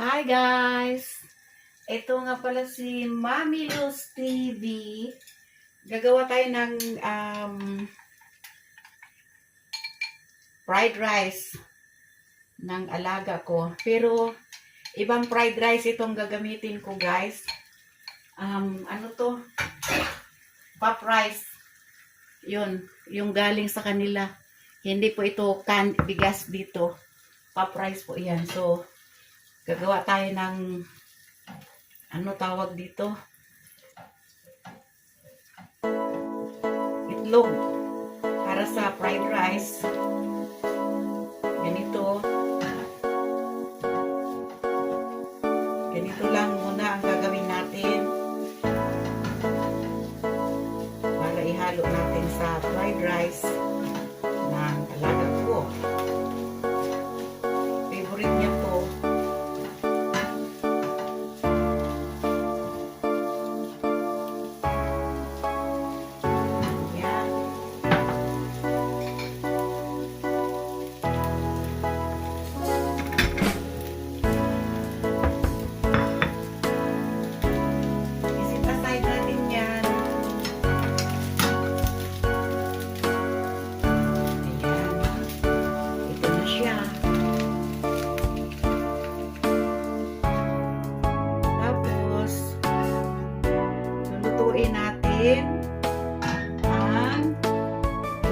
Hi guys! Ito nga pala si Mami Luz TV. Gagawa tayo ng um, fried rice ng alaga ko. Pero ibang fried rice itong gagamitin ko guys. Um, ano to? Pop rice. Yun, yung galing sa kanila. Hindi po ito kan bigas dito. Pop rice po yan. So, gagawa tayo ng ano tawag dito? Itlog para sa fried rice. Ganito. Ganito lang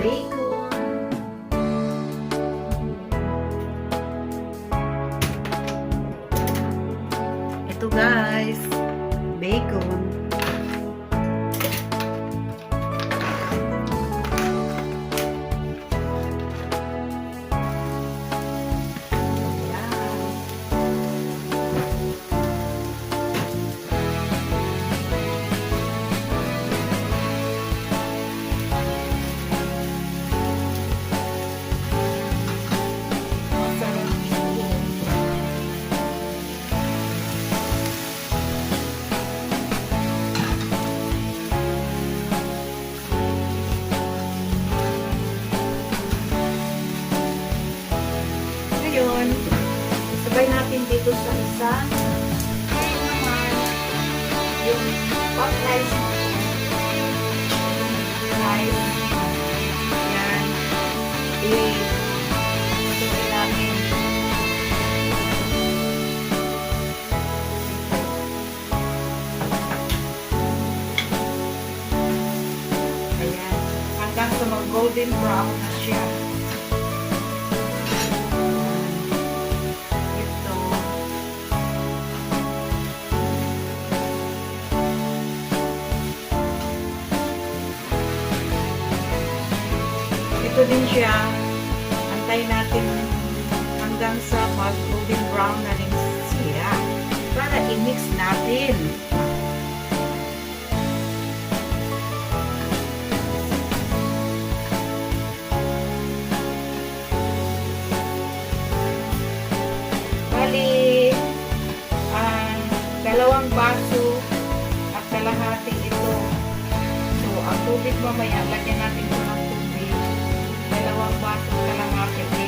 everybody. Sa. Ito naman, yung pot rice. Rice. Yan. I-sabay natin. Ayan. Hanggang sa mag-golden brown siya. Siya. Antay natin hanggang sa mag-golden brown na rin siya. Para i-mix natin. Bali, ang dalawang baso at kalahati ito. So, ang tubig mamaya, lagyan natin ito. Dalawang baso at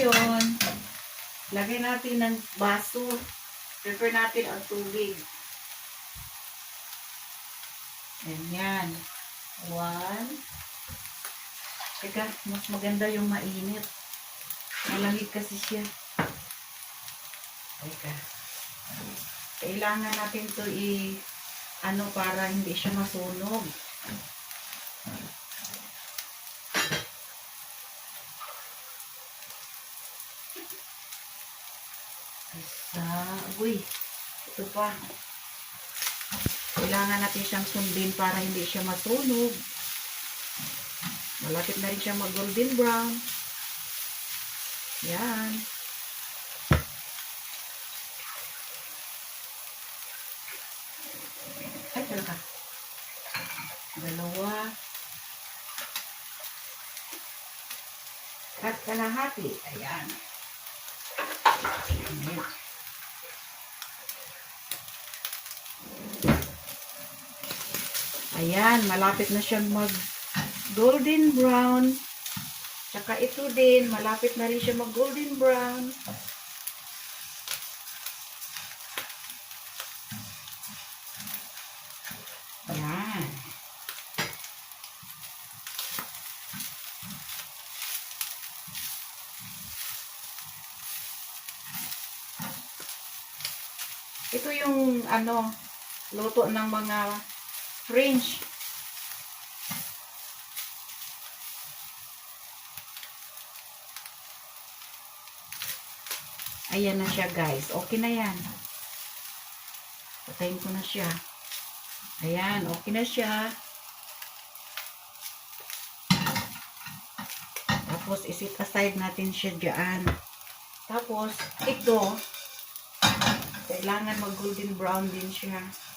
Ngayon, lagay natin ng baso. Prepare natin ang tubig. Ganyan. One. Teka, mas maganda yung mainit. Malamig kasi siya. Teka. Kailangan natin to i ano para hindi siya masunog. Uy. Ito pa. kailangan natin siyang sundin para hindi siya masunog. Malapit na rin siya mag golden brown. Yan. Ay, talaga. Dalawa. At kalahati. Ayan. Ayan. Ayan, malapit na siyang mag golden brown. Tsaka ito din, malapit na rin siya mag golden brown. Ayan. Ito yung ano, luto ng mga French. Ayan na siya guys. Okay na yan. Patayin ko na siya. Ayan, okay na siya. Tapos, isit aside natin siya dyan. Tapos, ito, kailangan mag golden brown din siya.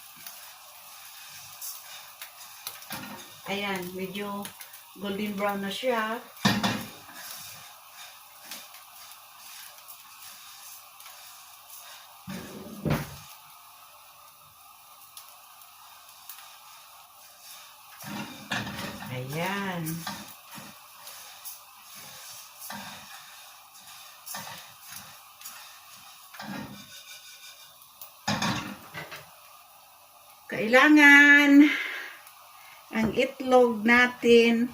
Ayan, medyo golden brown na siya. Ayan. Kailangan ang itlog natin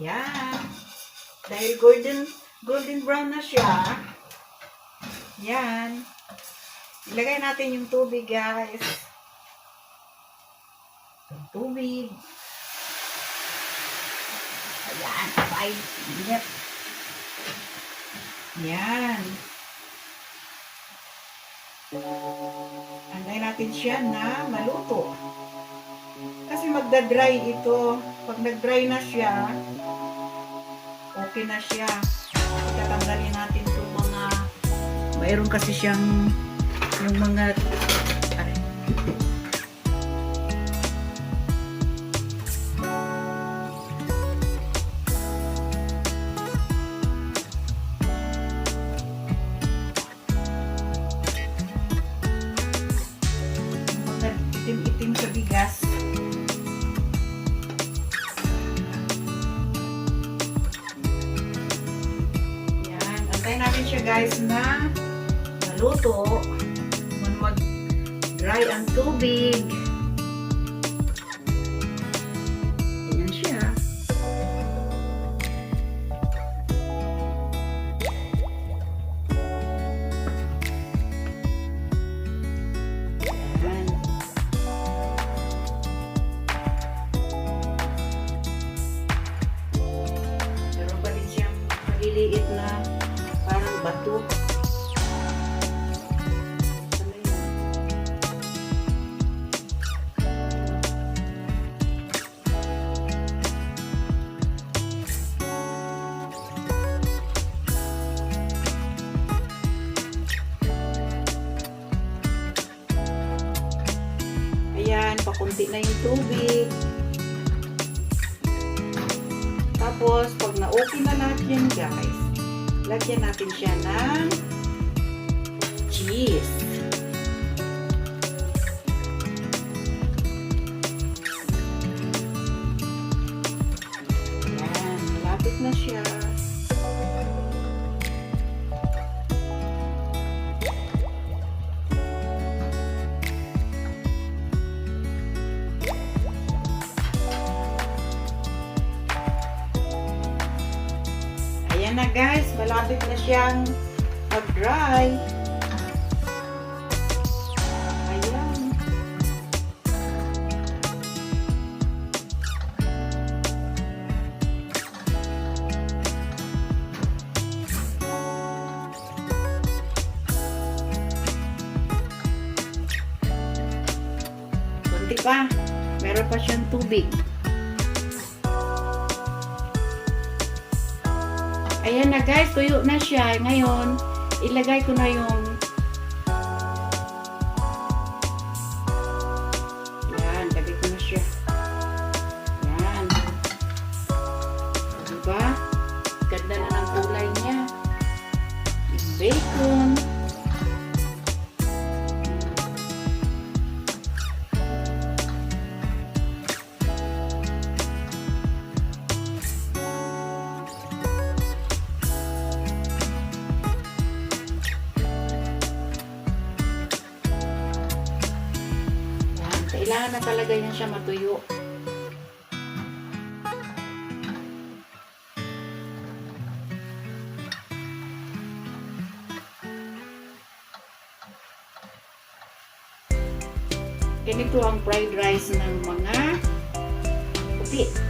Yan. Dahil golden golden brown na siya. Yan. Ilagay natin yung tubig, guys. Yung tubig. Ayan. Ay, init. Yan. Anday natin siya na maluto. Kasi magda-dry ito. Pag nag-dry na siya, okay na siya. Itatanggalin natin itong mga mayroon kasi siyang yung mga mag-dry ang tubig. Ayan siya. Ayan. Meron pa din siyang maliliit na parang bato. Na yung tubig. Tapos, pag na-okay na lahat guys, lagyan natin siya ng cheese. Ayan na guys, malapit na siyang mag-dry. Ayan. Pa, meron pa siyang tubig. Ayan na guys, tuyo na siya. Ngayon, ilagay ko na yung Kailangan na talaga yan siya matuyo. Ganito ang fried rice ng mga puti.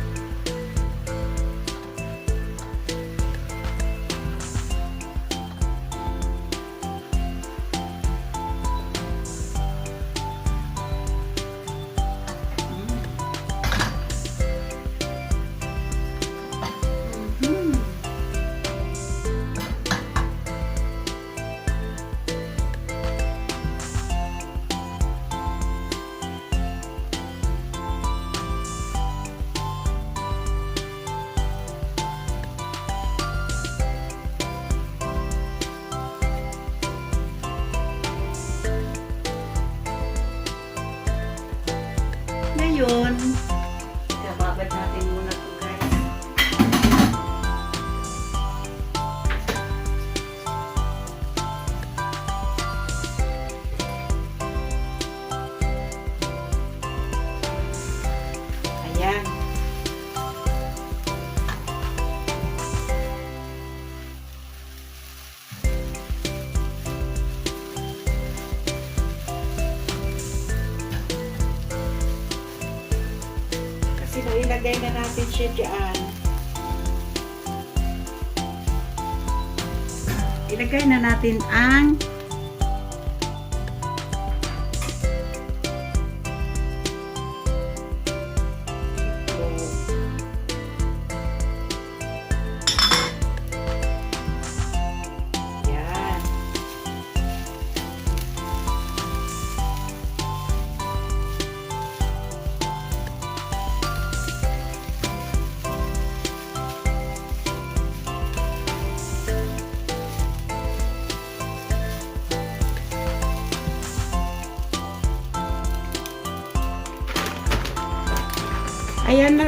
Ngayon, kababad natin muna Kasi nailagay na natin siya dyan. Ilagay na natin ang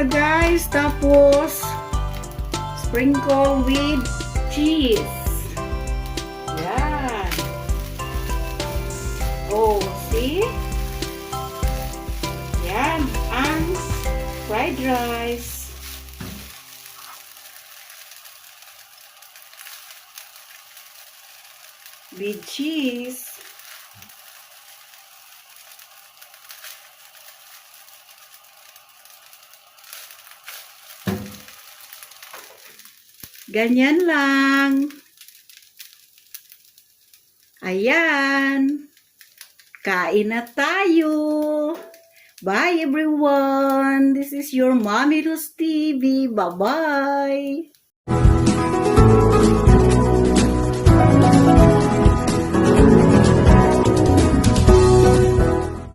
guys. Tapos, sprinkle with cheese. Yan. Oh, see? Yan. Ang fried rice. With cheese. Ganyan lang. Ayan. Kain na tayo. Bye everyone. This is your Mommy Rose TV. Bye-bye.